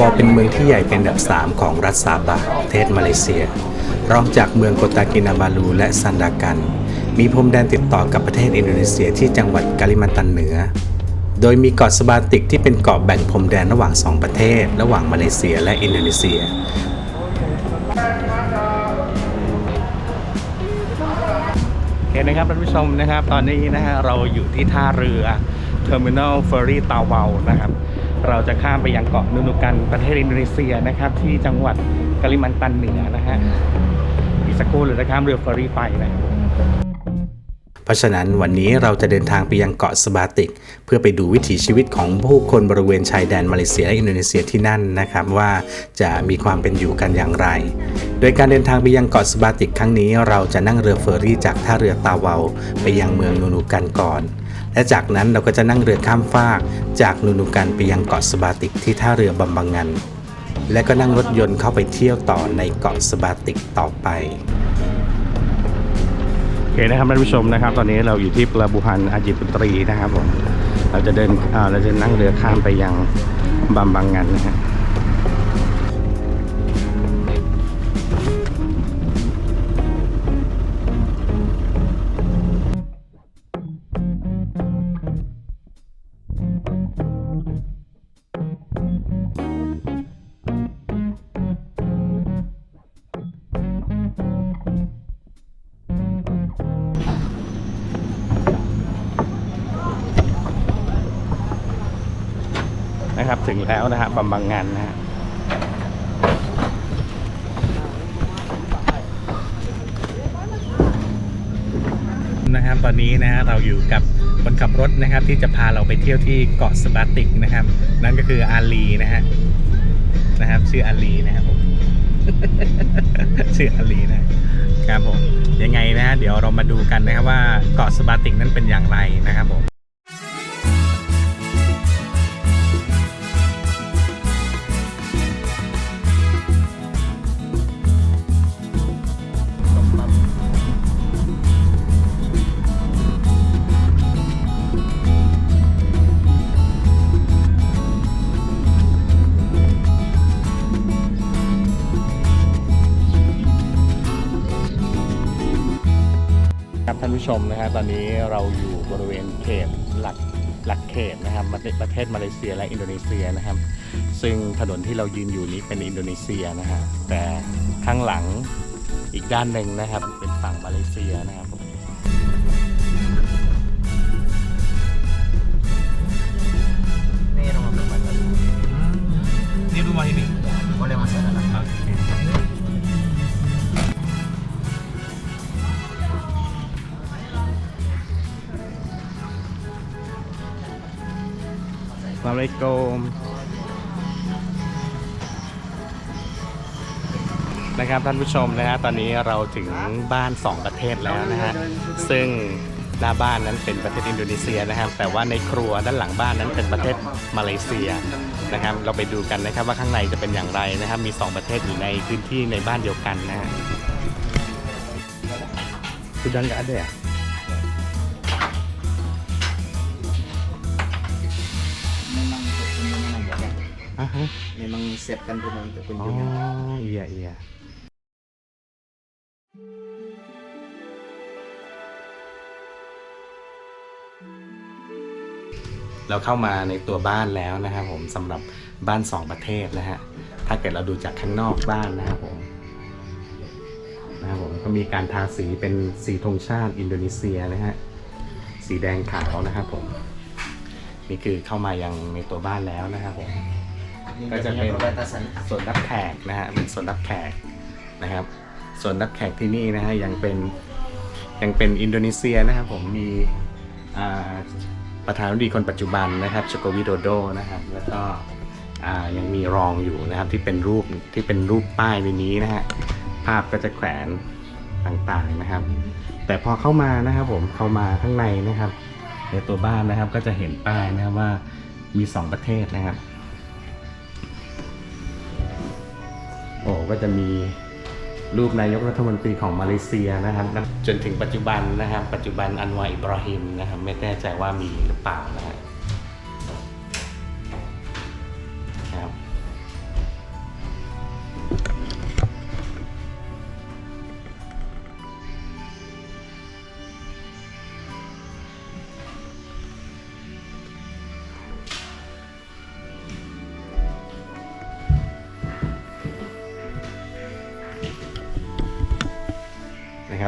วาเป็นเมืองที่ใหญ่เป็นอันดับ 3 ของรัฐซาบะประเทศมาเลเซีย รองจากเมืองโกตากินาบาลูและซันดากัน มีพรมแดนติดต่อกับประเทศอินโดนีเซียที่จังหวัดกาลิมันตันเหนือ โดยมีเกาะสบาติกที่เป็นเกาะแบ่งพรมแดนระหว่างสองประเทศ ระหว่างมาเลเซียและอินโดนีเซียโอเคนะครับท่านผู้ชมนะครับ ตอนนี้นะฮะเราอยู่ที่ท่าเรือ Terminal Ferry ตาวานะครับ เราจะข้ามไปยังเกาะนูนูกันประเทศอินโดนีเซียนะครับ ที่จังหวัดกาลิมันตันเหนือนะฮะอีกสักครู่เราจะข้ามเรือเฟอร์รี่ไปนะครับเพราะฉะนั้นวันนี้เราจะเดินทางไปยังเกาะสบาติก เพื่อไปดูวิถีชีวิตของผู้คนบริเวณชายแดนมาเลเซียและอินโดนีเซียที่นั่นนะครับว่าจะมีความเป็นอยู่กันอย่างไร โดยการเดินทางไปยังเกาะสบาติกครั้งนี้ เราจะนั่งเรือเฟอร์รี่จากท่าเรือตาวา ไปยังเมืองนูนูกันก่อน และจากนั้นเราก็จะนั่งเรือข้ามฟากจากนูนูกันไปยังเกาะสบาติกที่ท่าเรือบัมบังงัน และก็นั่งรถยนต์เข้าไปเที่ยวต่อในเกาะสบาติกต่อไปโอเคนะครับท่านผู้ชมนะครับ ตอนนี้เราอยู่ที่ปลาบูฮันอาจิปุตรีนะครับผมเราจะเดินเราจะนั่งเรือข้ามไปยังบัมบังงันนะฮะ นะครับ ถึงแล้วนะฮะบัมบังงันนะฮะนะครับตอนนี้นะฮะเราอยู่กับคนขับรถนะครับ ที่จะพาเราไปเที่ยวที่เกาะสบาติกนะครับ นั่นก็คืออาลีนะฮะนะครับ ชื่ออาลีนะครับผมชื่ออาลีนะครับผมยังไงนะฮะเดี๋ยวเรามาดูกันนะครับว่าเกาะสบาติกนั้นเป็นอย่างไรนะครับผม ท่านผู้ชมนะฮะตอนนี้เราอยู่บริเวณเขตหลักหลักเขตนะครับประเทศประเทศมาเลเซียและอินโดนีเซียนะครับ ซึ่งถนนที่เรายืนอยู่นี้เป็นอินโดนีเซียนะฮะแต่ข้างหลังอีกด้านหนึ่งนะครับเป็นฝั่งมาเลเซียนะครับ Assalamualaikum นะครับท่านผู้ชมนะฮะตอนนี้เราถึงบ้าน 2 ประเทศแล้วนะฮะซึ่งหน้าบ้านนั้นเป็นประเทศอินโดนีเซียนะครับแต่ว่าในครัวด้านหลังบ้านนั้นเป็นประเทศมาเลเซียนะครับ เราไปดูกันนะครับว่าข้างในจะเป็นอย่างไรนะครับ มี 2 ประเทศอยู่ในพื้นที่ในบ้านเดียวกันนะฮะ Sudah nggak ada ya? Aha. Memang siapkan rumah untuk kunjungan. Oh iya iya. เราเข้ามาในตัวบ้านแล้วนะครับผมสำหรับบ้านสองประเทศนะฮะถ้าเกิดเราดูจากข้างนอกบ้านนะครับผมนะครับผมก็มีการทาสีเป็นสีธงชาติอินโดนีเซียนะฮะสีแดงขาวนะครับผมนี่คือเข้ามายังในตัวบ้านแล้วนะครับผม Ini Kaca punya kain. perbatasan. ส่วนรับแขกนะฮะเป็นส่วนรับแขกนะครับ ส่วนรับแขกที่นี่นะฮะยังเป็นยังเป็นอินโดนีเซียนะครับผมมีประธานาธิบดีคนปัจจุบันนะครับโจโกวิโดโดนะครับแล้วก็ยังมีรองอยู่นะครับที่เป็นรูปที่เป็นรูปป้ายในนี้นะฮะภาพก็จะแขวนต่างๆนะครับ แต่พอเข้ามานะครับผมเข้ามาข้างในนะครับ ในตัวบ้านนะครับก็จะเห็นป้ายนะครับว่ามีสองประเทศนะครับ ก็จะมีรูปนายกรัฐมนตรีของมาเลเซียนะครับ จนถึงปัจจุบันนะครับ ปัจจุบันอันวาอิบราฮิมนะครับ ไม่แน่ใจว่ามีหรือเปล่านะฮะครับ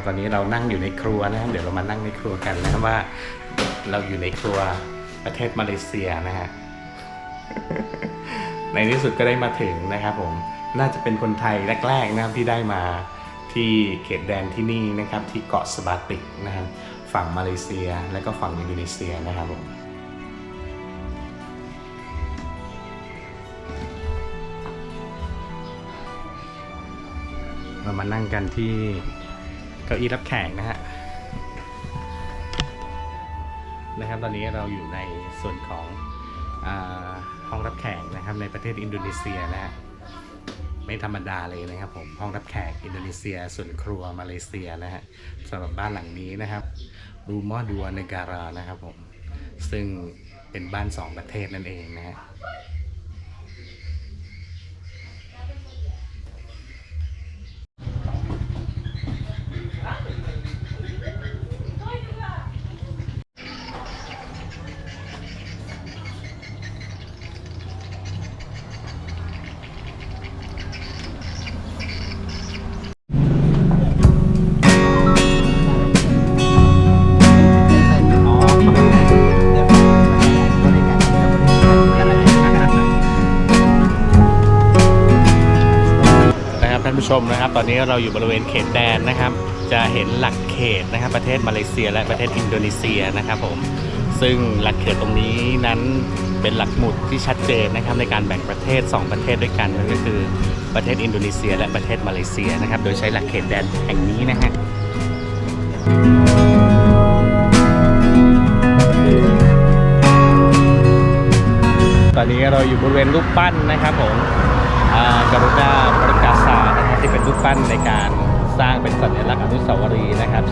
นะครับ ตอนนี้เรานั่งอยู่ในครัวนะครับเดี๋ยวเรามานั่งในครัวกันนะครับว่า เราอยู่ในครัวประเทศมาเลเซียนะฮะในที่สุดก็ได้มาถึงนะครับผมน่าจะเป็นคนไทยแรกๆนะครับที่ได้มาที่เขตแดนที่นี่นะครับที่เกาะสบาติกนะครับฝั่งมาเลเซียและก็ฝั่งอินโดนีเซียนะครับผมเรามานั่งกันที่ ก้าอี้รับแขกนะฮะนะครับตอนนี้เราอยู่ในส่วนของอห้องรับแขกนะครับในประเทศอินโดนีเซียนะฮะไม่ธรรมดาเลยนะครับผมห้องรับแขกอินโดนีเซีย ส่วนครัวมาเลเซียนะฮะสำหรับบ้านหลังนี้นะครับรูมอดัวเนการานะครับผมซึ่งเป็นบ้านสองประเทศนั่นเองนะฮะ ชมนะครับ ตอนนี้เราอยู่บริเวณเขตแดนนะครับ จะเห็นหลักเขตนะครับประเทศมาเลเซียและประเทศอินโดนีเซียนะครับผมซึ่งหลักเขตตรงนี้นั้นเป็นหลักหมุดที่ชัดเจนนะครับในการแบ่งประเทศ 2 ประเทศด้วยกันนั่นก็คือประเทศอินโดนีเซีย และประเทศมาเลเซียนะครับ โดยใช้หลักเขตแดนแห่งนี้นะฮะตอนนี้เราอยู่บริเวณรูปปั้นนะครับผมอากรุณาประ เป็นรูปปั้นในการสร้างเป็นสัญลักษณ์อนุสาวรีย์นะครับ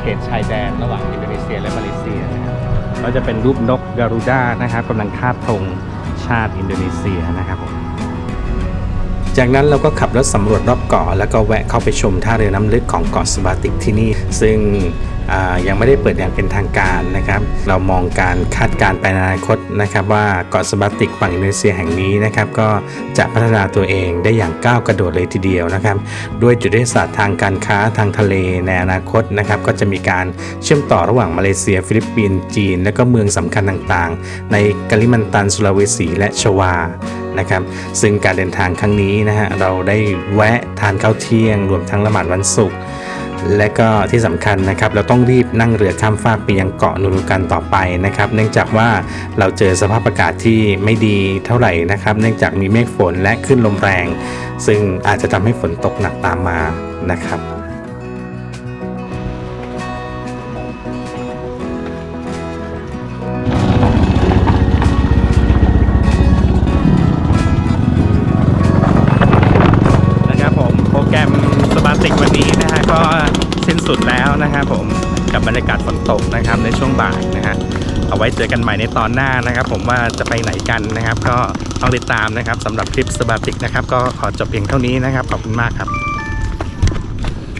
เขตชายแดนระหว่างอินโดนีเซียและมาเลเซียนะครับก็จะเป็นรูปนกการุดานะครับกำลังคาบธงชาติอินโดนีเซียนะครับผมจากนั้นเราก็ขับรถสำรวจรอบเกาะแล้วก็แวะเข้าไปชมท่าเรือน้ำลึกของเกาะสบาติกที่นี่ ซึ่ง ยังไม่ได้เปิดอย่างเป็นทางการนะครับ เรามองการคาดการไปในอนาคตนะครับ ว่าเกาะสบาติกฝั่งอินโดนีเซียแห่งนี้นะครับ ก็จะพัฒนาตัวเองได้อย่างก้าวกระโดดเลยทีเดียวนะครับ ด้วยจุดยุทธศาสตร์ทางการค้าทางทะเลในอนาคตนะครับ ก็จะมีการเชื่อมต่อระหว่างมาเลเซีย ฟิลิปปินส์จีน และก็เมืองสำคัญต่างๆ ในกาลิมันตันสุลาเวสีและชวานะครับซึ่งการเดินทางครั้งนี้นะฮะเราได้แวะทานข้าวเที่ยง รวมทั้งละหมาดวันศุกร์ และก็ที่สำคัญนะครับเราต้องรีบนั่งเรือข้ามฟากไปยังเกาะนูรูกันต่อไปนะครับ เนื่องจากว่าเราเจอสภาพอากาศที่ไม่ดีเท่าไหร่นะครับ เนื่องจากมีเมฆฝนและคลื่นลมแรง ซึ่งอาจจะทำให้ฝนตกหนักตามมานะครับนะครับผมโปรแกรม ก็สิ้นสุดแล้วนะครับผมกับบรรยากาศฝนตกนะครับในช่วงบ่ายนะฮะเอาไว้เจอกันใหม่ในตอนหน้านะครับ ผมว่าจะไปไหนกันนะครับ ก็ต้องติดตามนะครับสำหรับคลิปสบาติกนะครับ ก็ขอจบเพียงเท่านี้นะครับขอบคุณมากครับ